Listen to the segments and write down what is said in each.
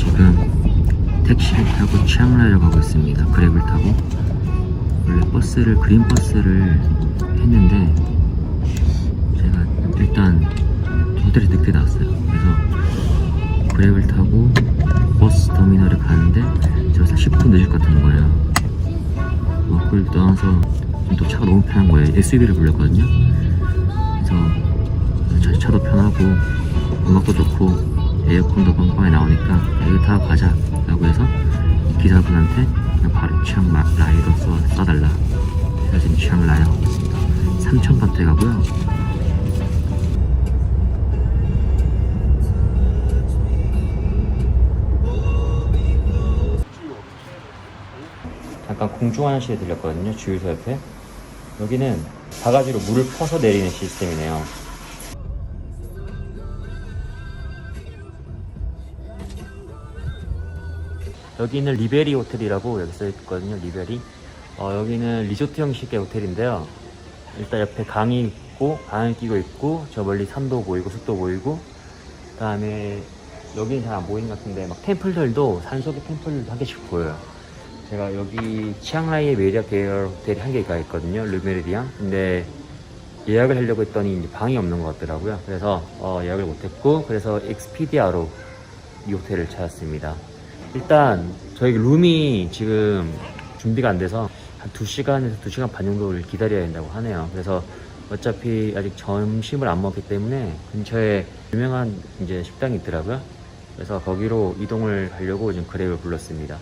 지금 택시를 타고 치앙라이로 가고 있습니다. 그랩을 타고 원래 버스를 그린 버스를 했는데 제가 일단 호텔에 늦게 나왔어요. 그래서 그랩을 타고 버스 터미널에 가는데 저기서 10분 늦을 것 같은 거예요. 그걸 떠나서 또 차가 너무 편한 거예요. SUV를 불렀거든요. 그래서 차- 차도 편하고 음악도 좋고 에어컨도 빵빵하게 나오니까 이거 타고 가자 라고 해서 기사분한테 바로 치앙라이로 써, 써달라. 그래서 지금 치앙라이 하고 있습니다. 3,000바트에 가고요. 잠깐 공중 화장실에 들렸거든요 주유소 옆에. 여기는 바가지로 물을 퍼서 내리는 시스템이네요 여기는 리베리 호텔이라고 여기 써 있거든요. 리베리. 어, 여기는 리조트 형식의 호텔인데요. 일단 옆에 강이 있고 강을 끼고 있고 저 멀리 산도 보이고 숲도 보이고 그 다음에 여기는 잘 안 보이는 것 같은데 막 템플들도 산속의 템플들도 한 개씩 보여요. 제가 여기 치앙라이에 메리아 계열 호텔이 한 개가 있거든요. 르메리디앙. 근데 예약을 하려고 했더니 이제 방이 없는 것 같더라고요. 그래서 어, 예약을 못했고 그래서 익스피디아로 이 호텔을 찾았습니다. 일단 저희 룸이 지금 준비가 안 돼서 한 2시간에서 2시간 반 정도를 기다려야 된다고 하네요. 그래서 어차피 아직 점심을 안 먹기 때문에 근처에 유명한 이제 식당이 있더라고요. 그래서 거기로 이동을 하려고 지금 그랩을 불렀습니다.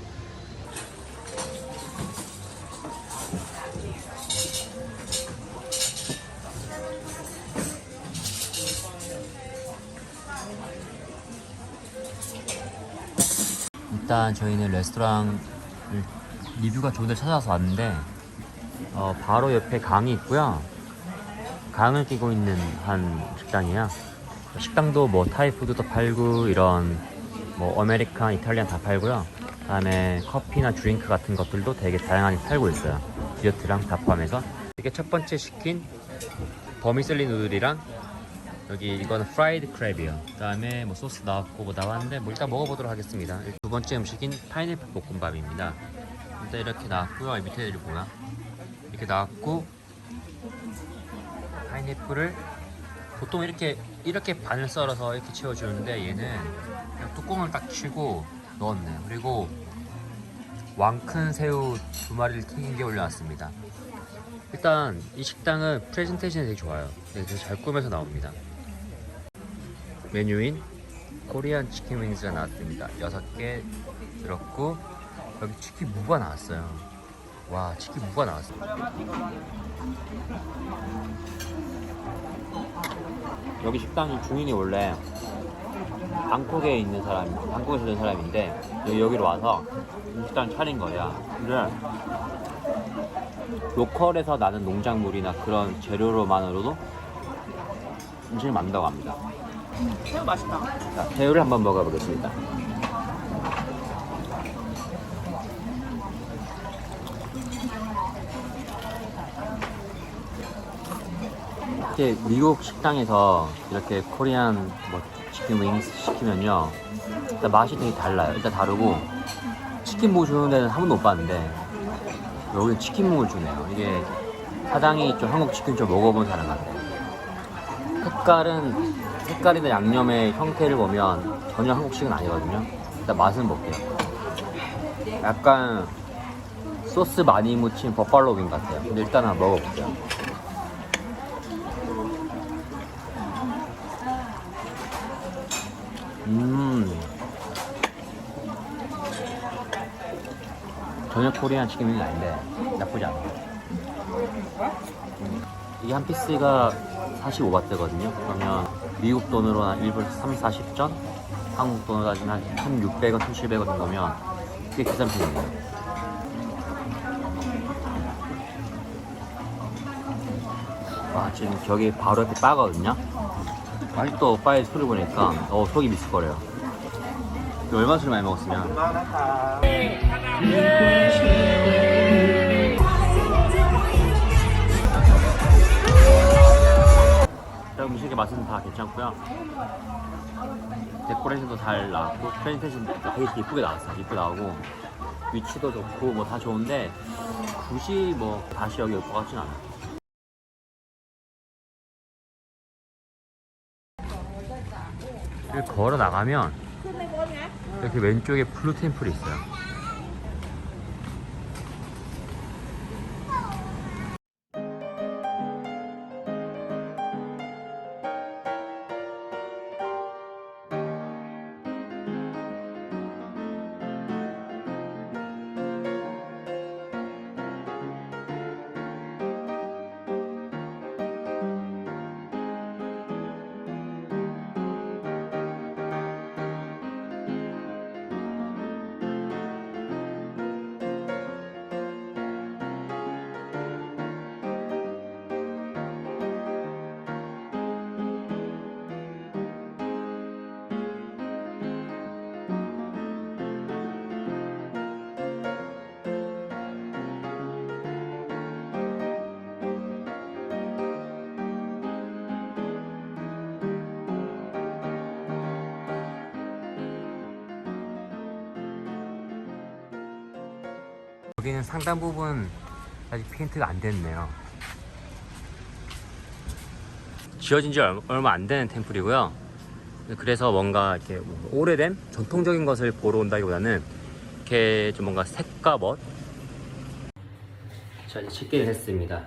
일단 저희는 레스토랑 리뷰가 좋은 데 찾아서 왔는데 어, 바로 옆에 강이 있고요. 강을 끼고 있는 한 식당이야 식당도 뭐 타이푸드도 팔고 이런 뭐 아메리칸, 이탈리안 다 팔고요. 그다음에 커피나 드링크 같은 것들도 되게 다양하게 팔고 있어요. 디저트랑 다 포함해서. 이게 첫 번째 시킨 버미셀리 누들이랑 여기 이거는 프라이드 크랩이요. 그다음에 뭐 소스 나왔고 뭐 나왔는데 뭐 일단 먹어보도록 하겠습니다. 두 번째 음식인 파인애플 볶음밥입니다. 일단 이렇게 나왔고요. 이 밑에 이게 뭐야? 이렇게 나왔고 파인애플을 보통 이렇게 이렇게 반을 썰어서 이렇게 채워주는데 얘는 그냥 뚜껑을 딱 치고 넣었네요. 그리고 왕큰 새우 두 마리를 튀긴 게 올려놨습니다. 일단 이 식당은 프레젠테이션이 되게 좋아요. 네, 되게 잘 꾸며서 나옵니다. 메뉴인 코리안 치킨 윙즈가 나왔습니다. 6개 들었고 여기 치킨 무가 나왔어요. 와 치킨 무가 나왔어요. 여기 식당이 주인이 원래 방콕에 있는 사람, 방콕에서 된 사람인데 여기 여기로 와서 이 식당 차린 거야. 근데 로컬에서 나는 농작물이나 그런 재료로만으로도 음식을 만든다고 합니다. 새우 맛있다. 자, 새우를 한번 먹어보겠습니다. 이렇게 미국 식당에서 이렇게 코리안 뭐 치킨 윙스 시키면요 일단 맛이 되게 달라요 일단 다르고 치킨 무 주는 데는 한 번도 못 봤는데 여기 치킨 무를 주네요 이게 사장이 좀 한국 치킨 좀 먹어본 사람 같아요 색깔은 색깔이나 양념의 형태를 보면 전혀 한국식은 아니거든요. 일단 맛은 볼게요. 약간 소스 많이 묻힌 버팔로 윙 같아요. 근데 일단 한번 먹어볼게요. 음. 전혀 코리안 치킨 윙이 아닌데 나쁘지 않아요. 음. 이게 한 피스가 45바트거든요. 그러면 미국 돈으로 한 1불 3, 40전? 한국 돈으로 따지면 한 1,600원, 1,700원 정도면 꽤 비싼 편이에요. 와, 지금 저기 바로 옆에 바거든요. 아직도 바의 소리 보니까 어, 속이 미스거려요. 이거 얼마 술 많이 먹었으면? 일단 음식의 맛은 다 괜찮고요. 데코레이션도 잘 나왔고 프레젠테이션도 되게 이쁘게 나왔어. 이쁘게 나오고 위치도 좋고 뭐 다 좋은데 굳이 뭐 다시 여기 올 것 같진 않아. 이렇게 걸어 나가면 이렇게 왼쪽에 블루 템플이 있어요. 여기는 상단 부분 아직 페인트가 안 됐네요. 지어진 지 얼- 얼마 안 되는 템플이고요. 그래서 뭔가 이렇게 오래된 전통적인 것을 보러 온다기보다는 이렇게 좀 뭔가 색과 멋. 자 이제 체크인 했습니다.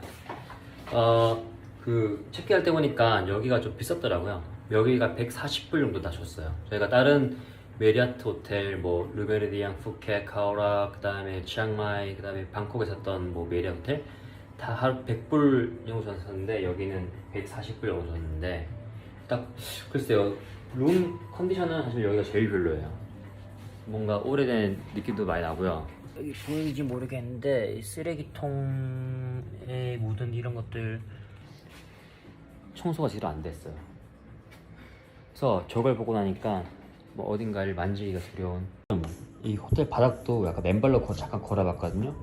어 그 체크할 때 보니까 여기가 좀 비쌌더라고요. 여기가 140불 정도 다 줬어요. 저희가 다른 메리아트 호텔, 뭐 르베르디앙, 푸켓, 카오라, 그 다음에 치앙마이, 그 다음에 방콕에 샀던 뭐 메리아트 호텔 다 하루 100불 정도 줬었는데 여기는 140불 정도 줬는데 딱 글쎄요 룸 컨디션은 사실 여기가 제일 별로예요. 뭔가 오래된 느낌도 많이 나고요. 여기 보이는지 모르겠는데 이 쓰레기통에 묻은 이런 것들 청소가 제대로 안 됐어요. 그래서 저걸 보고 나니까 뭐 어딘가를 만지기가 두려운. 이 호텔 바닥도 약간 맨발로 거- 잠깐 걸어봤거든요.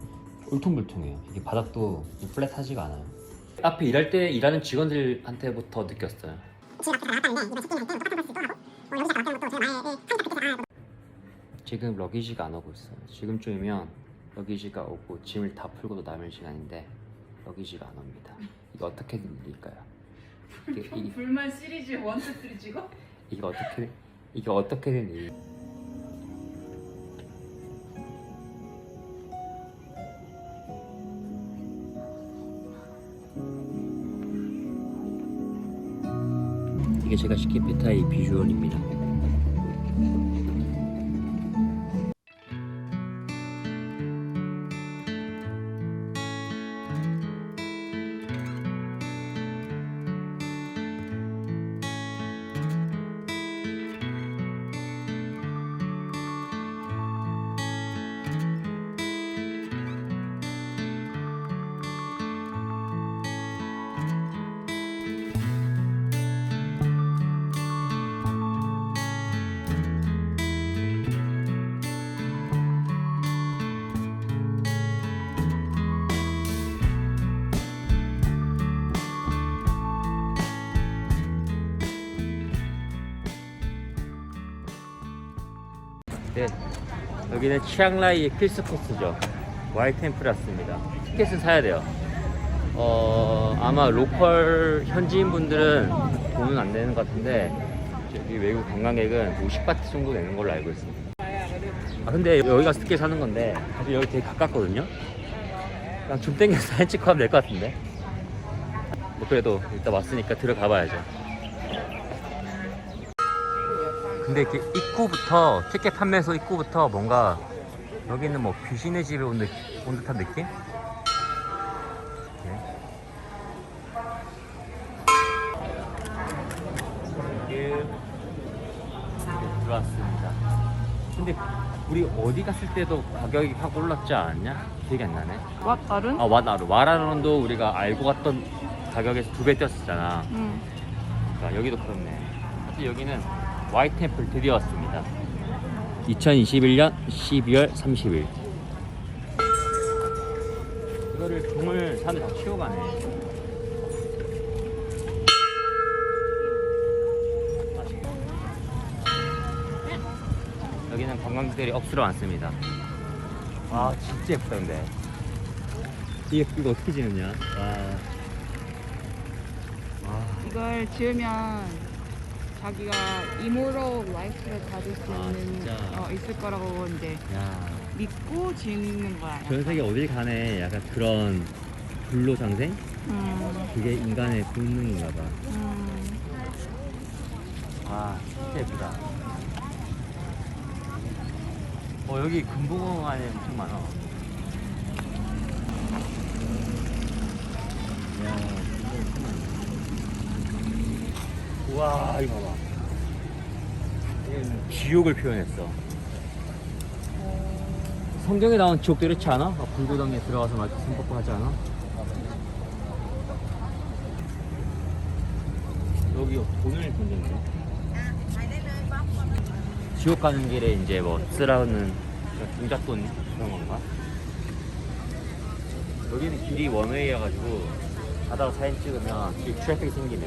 울퉁불퉁해요. 이게 바닥도 플랫하지가 않아요. 앞에 일할 때 일하는 직원들한테부터 느꼈어요. 지금 러기지가 안 오고 있어요. 지금쯤이면 러기지가 오고 짐을 다 풀고도 남을 시간인데 러기지가 안 옵니다. 이거 어떻게 된 일일까요? 이게, 이게, 불만 시리즈 1, 2, 3 찍어? 이게 어떻게 이게 어떻게 된 일? 이게 제가 시킨 베타의 비주얼입니다. 네, 여기는 치앙라이의 필수 코스죠. 와이 템플이었습니다. 티켓은 사야 돼요. 어, 아마 로컬 현지인 분들은 돈은 안 되는 것 같은데 여기 외국 관광객은 50바트 정도 내는 걸로 알고 있습니다. 아 근데 여기 가서 티켓 사는 건데 사실 여기 되게 가깝거든요. 그냥 줌 땡겨서 사진 찍고 하면 될 것 같은데. 뭐 그래도 일단 왔으니까 들어가 봐야죠. 근데 이렇게 입구부터 티켓 판매소 입구부터 뭔가 여기는 뭐 귀신의 집에 온, 듯, 온 듯한 느낌? 이렇게. 이렇게 들어왔습니다. 근데 우리 어디 갔을 때도 가격이 확 올랐지 않았냐? 기억이 안 나네. 왓다른? 아 와나루 와라론도 우리가 알고 갔던 가격에서 두 배 뛰었었잖아. 응. 그러니까 여기도 그렇네. 하여튼 여기는 와이 템플 드디어 왔습니다. 2021년 12월 30일. 이거를 종을 사람들 다 치고 가네. 여기는 관광객들이 억수로 많습니다. 와 진짜 예쁘다 근데. 이게 이거 어떻게 지느냐? 와. 와. 이걸 지으면 자기가 이모로 라이프를 가질 수 아, 있는 진짜. 어, 있을 거라고 이제 야. 믿고 지는 거야. 전 세계 어딜 가네 약간 그런 불로장생? 음, 그게 인간의 본능인가 봐. 음. 아, 진짜 예쁘다. 어, 여기 금붕어 안에 엄청 많아. 이야, 금붕어 엄청 많네. 우와, 이거 봐봐. 얘는 지옥을 표현했어. 성경에 나온 지옥도 이렇지 않아? 막 불구덩이에 들어가서 막 이렇게 손 뻗고 하지 않아? 여기 돈을 던졌네. 지옥 가는 길에 이제 뭐 쓰라는 동작돈 그런 건가? 여기는 길이 원웨이여 가지고 가다가 사진 찍으면 길 트래픽이 생기네.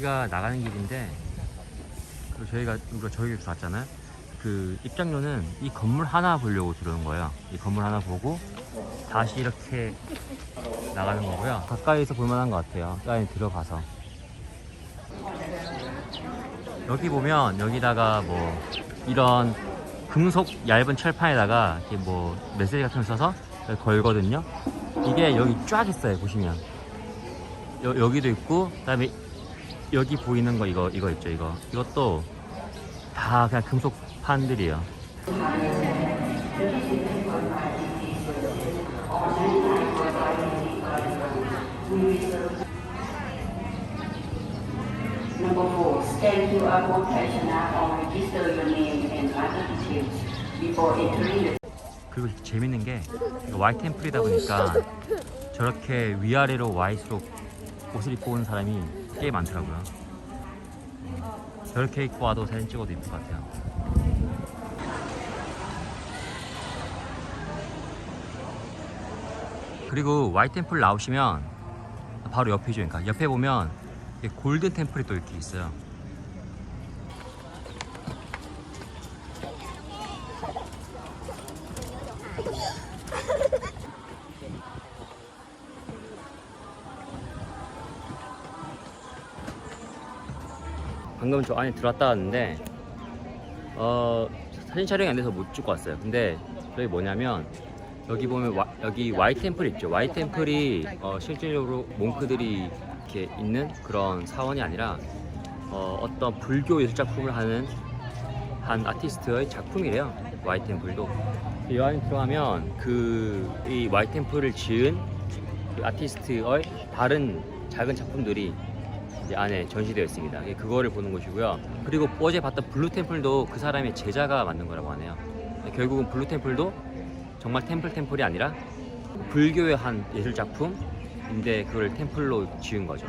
여기가 나가는 길인데 저희가 우리가 저기 들어왔잖아요. 그 입장료는 이 건물 하나 보려고 들어온 거예요. 이 건물 하나 보고 다시 이렇게 나가는 거고요. 가까이서 볼만한 것 같아요. 그 안에 들어가서 여기 보면 여기다가 뭐 이런 금속 얇은 철판에다가 이렇게 뭐 메시지 같은 거 써서 걸거든요. 이게 여기 쫙 있어요. 보시면 여, 여기도 있고 그다음에 여기 보이는 거 이거 이거 있죠 이거 이것도 다 그냥 금속 판들이에요. Number four, scan QR code personal or register your name and other details before entering the 그리고 재밌는 게 와이 템플이다 보니까 저렇게 위아래로 와이수록 옷을 입고 온 사람이 꽤 많더라고요. 저렇게 입고 와도 사진 찍어도 이쁠 것 같아요. 그리고 와이 템플 나오시면 바로 옆이죠. 그러니까 옆에 보면 골든 템플이 또 이렇게 있어요. 방금 저 안에 들어왔다 왔는데 어 사진 촬영이 안 돼서 못 찍고 왔어요. 근데 여기 뭐냐면 여기 보면 와- 여기 와이 템플 있죠. 와이 템플이 어, 실질적으로 몽크들이 이렇게 있는 그런 사원이 아니라 어, 떤 불교 예술 작품을 하는 한 아티스트의 작품이래요. 와이 템플도. 이 안에 들어가면 그 이 와이 템플을 지은 그 아티스트의 다른 작은 작품들이 이제 안에 전시되어 있습니다. 그거를 보는 곳이고요. 그리고 어제 봤던 블루 템플도 그 사람의 제자가 만든 거라고 하네요. 결국은 블루 템플도 정말 템플 템플이 아니라 불교의 한 예술 작품인데 그걸 템플로 지은 거죠.